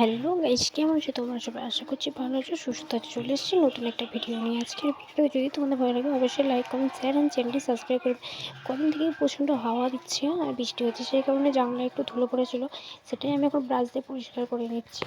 Hello guys কেমন আছো তোমরা সবাই? আশা করছি ভালো আছো, সুস্থ আছো, চলে এসেছি নতুন একটা ভিডিও নিয়ে। আজকের ভিডিও যদি তোমাদের ভালো লাগে, অবশ্যই লাইক কমেন্ট শেয়ার অ্যান্ড চ্যানেলটি সাবস্ক্রাইব করবে। কদিন থেকে প্রচণ্ড হাওয়া দিচ্ছে, আর বৃষ্টি হচ্ছে, সেই কারণে জানলা একটু ধুলো পড়েছিল, সেটাই আমি এখন ব্রাশ দিয়ে পরিষ্কার করে নিচ্ছি।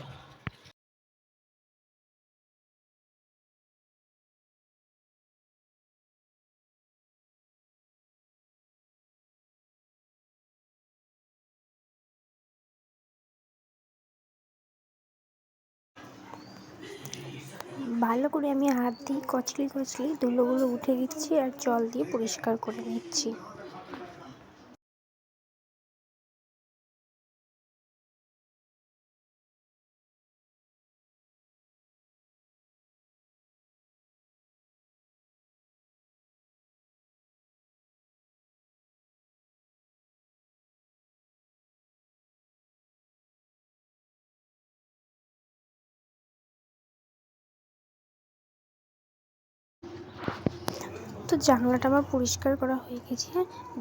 ভালো করে আমি হাত দিয়ে কচলি কচলি ধুলোগুলো উঠে দিচ্ছি আর জল দিয়ে পরিষ্কার করে নিচ্ছি। তো জানলাটা আমার পরিষ্কার করা হয়ে গেছে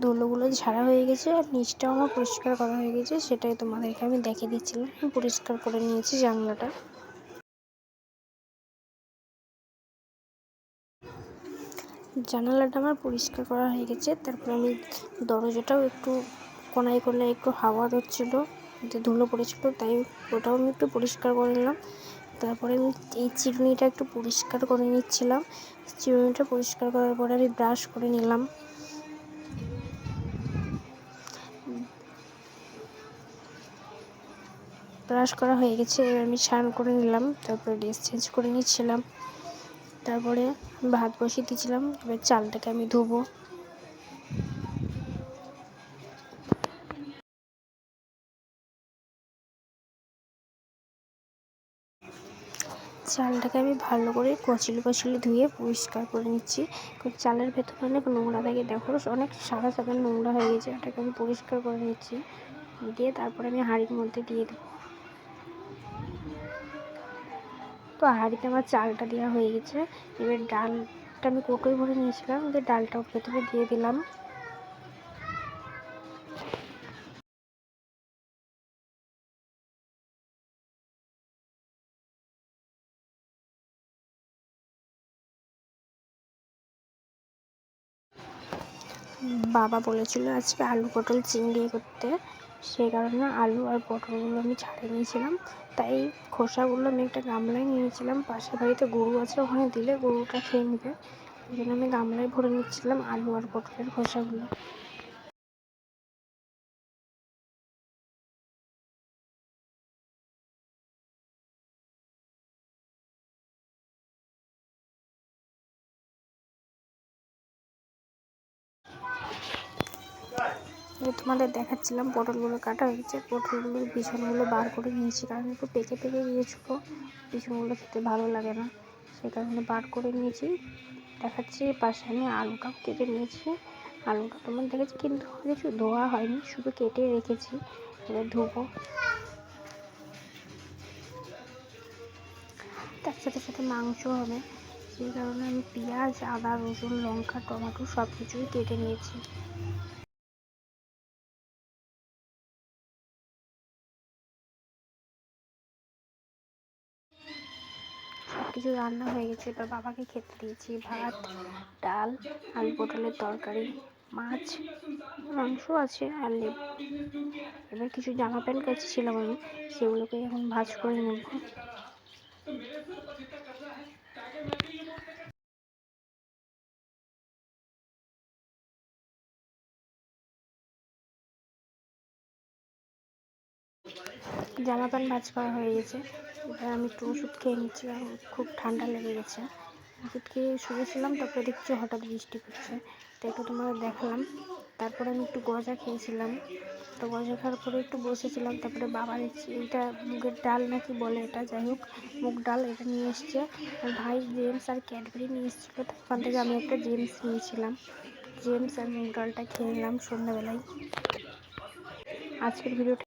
ধুলোগুলো ঝাড়া হয়ে গেছে আর নিচটাও আমার পরিষ্কার করা হয়ে গেছে, সেটাই তোমাদেরকে আমি দেখিয়ে দিচ্ছিলাম। পরিষ্কার করে নিয়েছি জানলাটা। জানালাটা আমার পরিষ্কার করা হয়ে গেছে, তারপর আমি দরজাটাও একটু কোনায় কোনায় একটু হাওয়া ধরছিলো ধুলো পড়েছিল, তাই ওটাও আমি একটু পরিষ্কার করে নিলাম। তারপরে আমি এই চিরুনিটা একটু পরিষ্কার করে নিচ্ছিলাম। চিরুনিটা পরিষ্কার করার পরে আমি ব্রাশ করে নিলাম। ব্রাশ করা হয়ে গেছে, এবার আমি স্নান করে নিলাম, তারপরে ড্রেস চেঞ্জ করে নিচ্ছিলাম। তারপরে ভাত বসিয়ে দিয়েছিলাম, এবার চালটাকে আমি ধোবো। চালটাকে আমি ভালো করে কচলি কচলি ধুয়ে পরিষ্কার করে নিচ্ছি। চালের ভেতরে অনেক নোংরা থাকে, দেখো, অনেক সাদা সাদা নোংরা হয়ে গেছে, ওটাকে আমি পরিষ্কার করে নিচ্ছি। দিয়ে তারপরে আমি হাঁড়ির মধ্যে দিয়ে দেবো। তো হাঁড়িতে আমার চালটা দেওয়া হয়ে গেছে। এবার ডালটা আমি কোটোয় ভরে নিয়েছিলাম, দিয়ে ডালটা ভেতরে দিয়ে দিলাম। বাবা বলেছিল আজকে আলু পটল চিংড়ি করতে। সেই কারণে আলু আর পটলগুলো আমি ছাড়ে নিয়েছিলাম। তাই খোসাগুলো আমি একটা গামলায় নিয়েছিলাম। পাশের বাড়িতে গরু আছে, ওখানে দিলে গরুটা খেয়ে নেবে। ওই জন্য আমি গামলায় ভরে নিচ্ছিলাম আলু আর পটলের খোসাগুলো। তোমাদের দেখাচ্ছিলাম পটলগুলো কাটা হয়েছে। পটলগুলোর পিছনগুলো বার করে নিয়েছি কারণ একটু পেকে পেকে গিয়েছিল। পিছনগুলো খেতে ভালো লাগে না। সে কারণে বার করে নিয়েছি। দেখাচ্ছি পাশে আমি আলুটাও কেটে নিয়েছি। আলুটা তোমার দেখেছি কিন্তু কিছু ধোয়া হয়নি। শুধু কেটে রেখেছি। এবার ধোবো। তার সাথে সাথে মাংস হবে। সেই কারণে আমি পেঁয়াজ, আদা, রসুন, লঙ্কা, টমেটো সব কিছুই কেটে নিয়েছি। কিছু রান্না হয়ে গেছে। এবার বাবাকে খেতে দিয়েছি ভাত, ডাল আর পটলের তরকারি, মাছ, মাংস আছে আর লেবু। এবার কিছু জামা প্যান্ট ছিলাম আমি সেগুলোকে এখন ভাজ করে নেব। জামা প্যান্ট ভাজ করা হয়ে গেছে। এবার আমি একটু ওষুধ খেয়ে নিচ্ছি খুব ঠান্ডা লেগে গেছে। ওষুধ খেয়ে শুয়েছিলাম তারপরে দেখছি হঠাৎ বৃষ্টি পড়ছে। তো একটু তোমাদের দেখালাম। তারপরে আমি একটু গজা খেয়েছিলাম। তো গজা খাওয়ার পরে একটু বসেছিলাম, তারপরে বাবা দেখছি এটা মুগের ডাল নাকি বলে এটা, যাই হোক, মুগ ডাল এটা নিয়ে এসছে। আর ভাই জেমস আর ক্যাডবেরি নিয়ে এসেছিল তখন থেকে আমি একটা জেমস নিয়েছিলাম। জেমস আর মুগ ডালটা খেয়ে নিলাম সন্ধ্যাবেলায়। আজকের ভিডিওটা